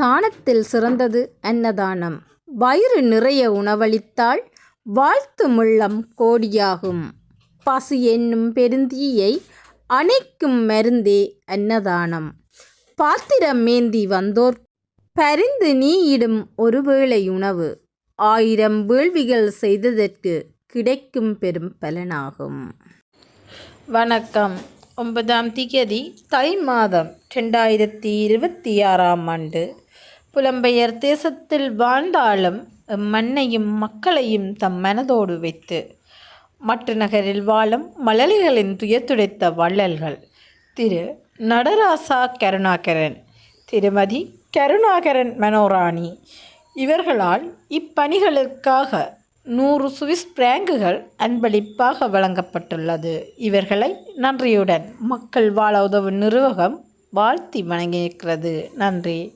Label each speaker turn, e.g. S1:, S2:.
S1: தானத்தில் சிறந்தது அன்னதானம். வயிறு நிறைய உணவளித்தால் வாழ்த்து முள்ளம் கோடியாகும். பசி என்னும் பெருந்தீயை அணைக்கும் மருந்தே அன்னதானம். பாத்திரம் மேந்தி வந்தோர் பரிந்து நீயிடும் ஒருவேளை உணவு. ஆயிரம் வேள்விகள் செய்ததற்கு கிடைக்கும் பெரும் பலனாகும். வணக்கம். ஒன்பதாம் திகதி தை மாதம் ரெண்டாயிரத்தி இருபத்தி ஆறாம் ஆண்டு. புலம்பெயர் தேசத்தில் வாழ்ந்தாலும் மண்ணையும் மக்களையும் தம் மனதோடு வைத்து மற்ற நகரில் வாழும் மலலிகளின் துயத்துடைத்த வள்ளல்கள். திரு. நடராசா கருணாகரன் திருமதி கருணாகரன் மனோராணி இவர்களால் இப்பணிகளுக்காக நூறு சுவிஸ் பிராங்குகள் அன்பளிப்பாக வழங்கப்பட்டுள்ளது. இவர்களை நன்றியுடன் மக்கள் வாழ உதவும் நிறுவகம் வாழ்த்தி வணங்கியிருக்கிறது. நன்றி.